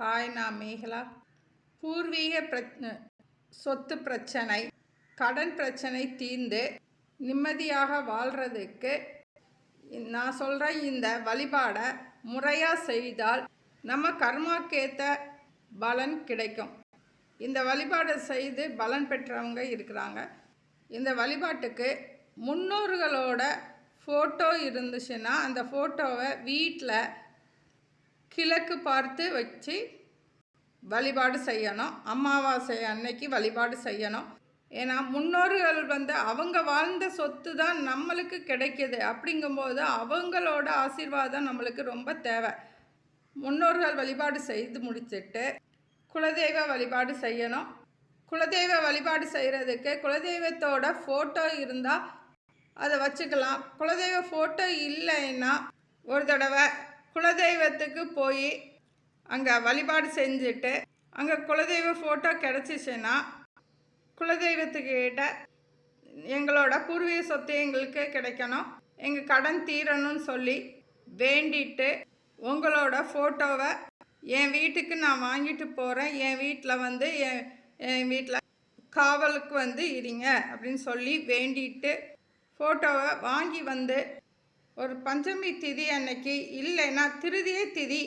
Hi நான் மேகலா. பூர்வீக பிரச்சனை சொத்து பிரச்சனை கடன் பிரச்சனை தீர்ந்து நிம்மதியாக வாழ்கிறதுக்கு நான் சொல்கிற இந்த வழிபாடை முறையாக செய்தால் நம்ம கர்மாக்கேற்ற பலன் கிடைக்கும். இந்த வழிபாடை செய்து பலன் பெற்றவங்க இருக்கிறாங்க. இந்த வழிபாட்டுக்கு முன்னோர்களோட ஃபோட்டோ இருந்துச்சுன்னா அந்த ஃபோட்டோவை வீட்டில் கிழக்கு பார்த்து வச்சு வழிபாடு செய்யணும். அமாவாசை அன்னைக்கு வழிபாடு செய்யணும். ஏன்னா முன்னோர்கள் வந்து அவங்க வாழ்ந்த சொத்து தான் நம்மளுக்கு கிடைக்கிது. அப்படிங்கும்போது அவங்களோட ஆசீர்வாதம் நம்மளுக்கு ரொம்ப தேவை. முன்னோர்கள் வழிபாடு செய்து முடிச்சுட்டு குலதெய்வ வழிபாடு செய்யணும். குலதெய்வ வழிபாடு செய்கிறதுக்கு குலதெய்வத்தோட ஃபோட்டோ இருந்தால் அதை வச்சுக்கலாம். குலதெய்வ ஃபோட்டோ இல்லைன்னா ஒரு தடவை குலதெய்வத்துக்கு போய் அங்கே வழிபாடு செஞ்சுட்டு அங்கே குலதெய்வ ஃபோட்டோ கிடச்சிச்சின்னா குலதெய்வத்துக்கிட்ட எங்களோட பூர்வீக சொத்து எங்களுக்கு கிடைக்கணும். எங்கள் கடன் தீரணும்னு சொல்லி வேண்டிட்டு உங்களோட ஃபோட்டோவை என் வீட்டுக்கு நான் வாங்கிட்டு போகிறேன் என் வீட்டில் வந்து என் என் வீட்டில் காவலுக்கு வந்து இருங்க அப்படின்னு சொல்லி வேண்டிட்டு ஃபோட்டோவை வாங்கி வந்து ஒரு பஞ்சமி திதி அன்னைக்கு இல்லைன்னா திருதிய திதி.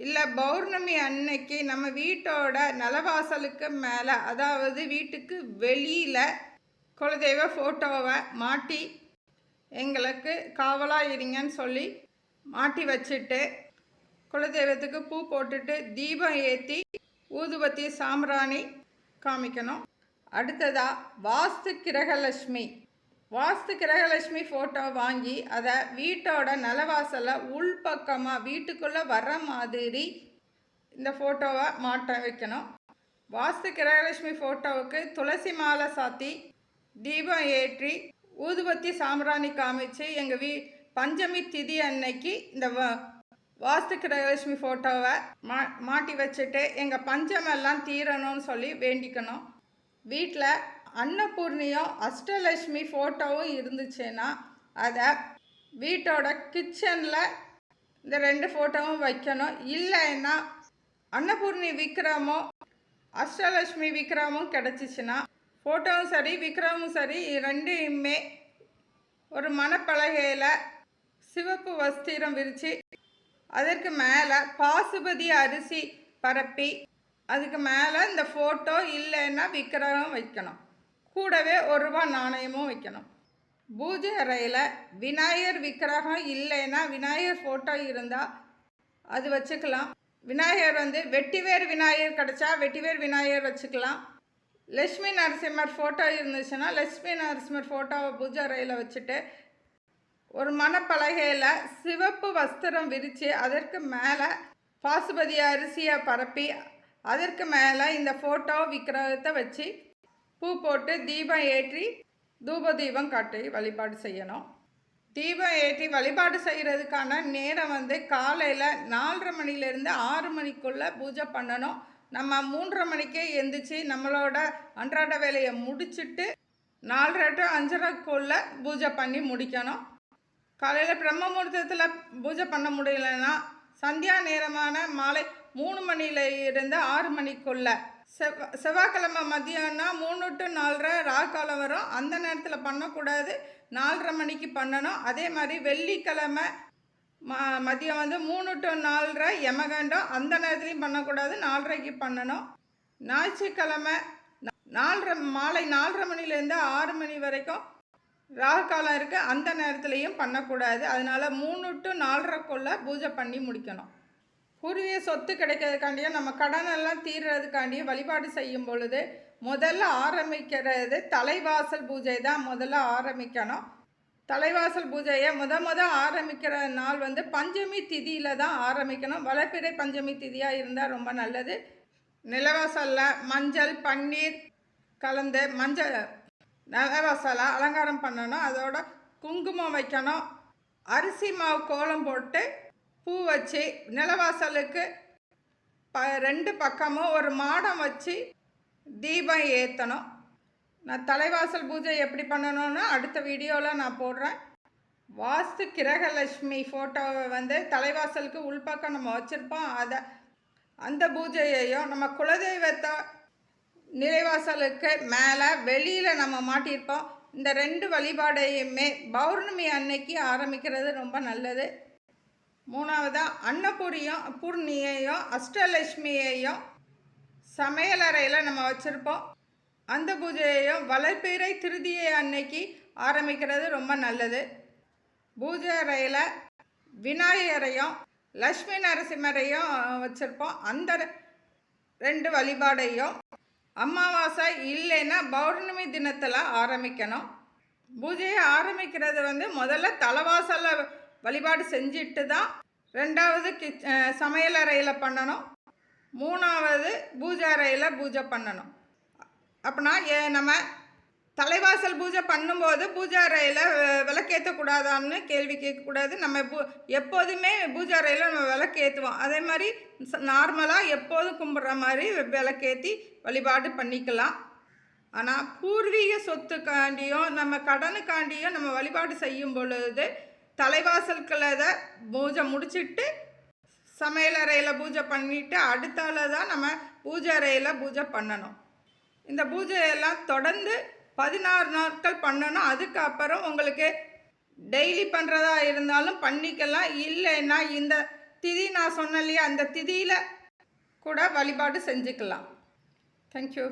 இல்லை பௌர்ணமி அன்னைக்கு நம்ம வீட்டோட நலவாசலுக்கு மேலே அதாவது வீட்டுக்கு வெளியில் குலதெய்வ ஃபோட்டோவை மாட்டி எங்களுக்கு காவலாக இருங்கன்னு சொல்லி மாட்டி வச்சுட்டு குலதெய்வத்துக்கு பூ போட்டுட்டு தீபம் ஏற்றி ஊதுபத்தி சாம்பிராணி காமிக்கணும். அடுத்ததாக வாஸ்து கிரகலட்சுமி. வாஸ்து கிரகலட்சுமி ஃபோட்டோ வாங்கி அதை வீட்டோட நிலவாசலில் உள்பக்கமாக வீட்டுக்குள்ளே வர்ற மாதிரி இந்த ஃபோட்டோவை மாட்ட வைக்கணும். வாஸ்து கிரகலட்சுமி ஃபோட்டோவுக்கு துளசி மாலை சாத்தி தீபம் ஏற்றி ஊதுபத்தி சாம்பிராணி காமிச்சு எங்கள் வீ பஞ்சமி திதி அன்னைக்கு இந்த வாஸ்து கிரகலட்சுமி ஃபோட்டோவை மா மாட்டி வச்சுட்டு எங்கள் பஞ்சமெல்லாம் தீரணும்னு சொல்லி வேண்டிக்கணும். வீட்டில் அன்னபூர்ணியும் அஷ்டலட்சுமி ஃபோட்டோவும் இருந்துச்சுன்னா அதை வீட்டோட கிச்சனில் இந்த ரெண்டு ஃபோட்டோவும் வைக்கணும். இல்லைன்னா அன்னபூர்ணி விக்ரமோ அஷ்டலட்சுமி விக்ரமும் கிடச்சிச்சின்னா ஃபோட்டோவும் சரி விக்ரமும் சரி ரெண்டையுமே ஒரு மணப்பலகையில் சிவப்பு வஸ்திரம் விரித்து அதற்கு மேலே பாசுபதி அரிசி பரப்பி அதுக்கு மேலே இந்த ஃபோட்டோ இல்லைன்னா விக்கிரகம் வைக்கணும். கூடவே ஒரு ரூபா நாணயமும் வைக்கணும். பூஜை அறையில் விநாயகர் விக்கிரகம் இல்லைன்னா விநாயகர் ஃபோட்டோ இருந்தால் அது வச்சுக்கலாம். விநாயகர் வந்து வெட்டிவேர் விநாயகர் கிடச்சா வெட்டிவேர் விநாயகர் வச்சுக்கலாம். லட்சுமி நரசிம்மர் ஃபோட்டோ இருந்துச்சுன்னா லட்சுமி நரசிம்மர் ஃபோட்டோவை பூஜை அறையில் வச்சுட்டு ஒரு மணப்பலகையில் சிவப்பு வஸ்திரம் விரித்து அதற்கு மேலே பாசுபதி அரிசியை பரப்பி அதற்கு மேலே இந்த ஃபோட்டோ விக்கிரகத்தை வச்சு பூ போட்டு தீபம் ஏற்றி தூப தீபம் காட்டி வழிபாடு செய்யணும். தீபம் ஏற்றி வழிபாடு செய்கிறதுக்கான நேரம் வந்து காலையில் நாலரை மணிலேருந்து ஆறு மணிக்குள்ளே பூஜை பண்ணணும். நம்ம மூன்றரை மணிக்கே எந்திரிச்சு நம்மளோட அன்றாட வேலையை முடிச்சுட்டு நாலரை டு அஞ்சரைக்குள்ளே பூஜை பண்ணி முடிக்கணும். காலையில் பிரம்ம முகூர்த்தத்தில் பூஜை பண்ண முடியலன்னா சந்தியா நேரமான மாலை மூணு மணியில் இருந்து ஆறு மணிக்குள்ளே செவ்வா செவ்வாய்க்கிழமை மதியம்னா மூணு டு நாலரை ராக்காலம் வரும். அந்த நேரத்தில் பண்ணக்கூடாது. நாலரை மணிக்கு பண்ணணும். அதே மாதிரி வெள்ளிக்கிழமை ம மதியம் வந்து மூணு டு நாலரை யமகண்டம். அந்த நேரத்துலையும் பண்ணக்கூடாது. நாலரைக்கு பண்ணணும். ஞாயிற்றுக்கிழமை நாலரை மாலை நாலரை மணிலேருந்து ஆறு மணி வரைக்கும் ராகு காலம் இருக்குது அந்த நேரத்துலையும் பண்ணக்கூடாது. அதனால் மூணு டு நாலரைக்குள்ளே பூஜை பண்ணி முடிக்கணும். பூர்வீக சொத்து கிடைக்கிறதுக்காண்டியும் நம்ம கடனெல்லாம் தீர்றதுக்காண்டியும் வழிபாடு செய்யும் பொழுது முதல்ல ஆரம்பிக்கிறது தலைவாசல் பூஜை தான் முதல்ல ஆரம்பிக்கணும். தலைவாசல் பூஜையை முத முத ஆரம்பிக்கிற நாள் வந்து பஞ்சமி திதியில் தான் ஆரம்பிக்கணும். வளப்பிறை பஞ்சமி திதியாக இருந்தால் ரொம்ப நல்லது. நிலவாசலில் மஞ்சள் பன்னீர் கலந்து மஞ்சள் நிலவாசலை அலங்காரம் பண்ணணும். அதோட குங்குமம் வைக்கணும். அரிசி மாவு கோலம் போட்டு பூ வச்சு நிலவாசலுக்கு ப ரெண்டு பக்கமும் ஒரு மாடம் வச்சு தீபம் ஏற்றணும் நான் தலைவாசல் பூஜை எப்படி பண்ணணும்னா அடுத்த வீடியோவில் நான் போடுறேன். வாஸ்து கிரகலட்சுமி ஃபோட்டோவை வந்து தலைவாசலுக்கு உள்பக்கம் நம்ம வச்சுருப்போம். அதை அந்த பூஜையையும் நம்ம குலதெய்வத்தை நிலைவாசலுக்கு மேலே வெளியில் நம்ம மாட்டியிருப்போம். இந்த ரெண்டு வழிபாடையுமே பௌர்ணமி அன்னைக்கு ஆரம்பிக்கிறது ரொம்ப நல்லது. மூணாவதாக அன்னபூரியும் பூர்ணியையும் அஷ்டலட்சுமியையும் சமையலறையில் நம்ம வச்சுருப்போம். அந்த பூஜையையும் வளர்ப்பீரை திருதியை அன்னைக்கு ஆரம்பிக்கிறது ரொம்ப நல்லது. பூஜை அறையில் விநாயகரையும் லக்ஷ்மி நரசிம்மரையும் வச்சுருப்போம். அந்த ரெண்டு வழிபாடையும் அமாவாசை இல்லைன்னா பௌர்ணமி தினத்தில் ஆரம்பிக்கணும். பூஜையை ஆரம்பிக்கிறது வந்து முதல்ல தலைவாசலில் வழிபாடு செஞ்சுட்டு தான் ரெண்டாவது கிச் சமையலறையில் பண்ணணும். மூணாவது பூஜை அறையில் பூஜை பண்ணணும். அப்படின்னா ஏ- நம்ம தலைவாசல் பூஜை பண்ணும்போது பூஜை அறையில் விளக்கேற்றக்கூடாதான்னு கேள்வி கேட்கக்கூடாது நம்ம பூ எப்போதுமே பூஜை அறையில் நம்ம விளக்கேற்றுவோம் அதே மாதிரி நார்மலாக எப்போதும் கும்பிட்ற மாதிரி விளக்கேற்றி வழிபாடு பண்ணிக்கலாம். ஆனால் பூர்வீக சொத்துக்காண்டியும் நம்ம கடனுக்காண்டியும் நம்ம வழிபாடு செய்யும் பொழுது தலைவாசல்களை தான் பூஜை முடிச்சுட்டு சமையலறையில் பூஜை பண்ணிவிட்டு அடுத்தால தான் நம்ம பூஜை அறையில் பூஜை பண்ணணும். இந்த பூஜையெல்லாம் தொடர்ந்து பதினாறு நாட்கள் பண்ணணும். அதுக்கப்புறம் உங்களுக்கு டெய்லி பண்ணுறதா இருந்தாலும் பண்ணிக்கலாம். இல்லைன்னா இந்த திதி நான் சொன்னேன் இல்லையா அந்த திதியில் கூட வழிபாடு செஞ்சுக்கலாம். தேங்க்யூ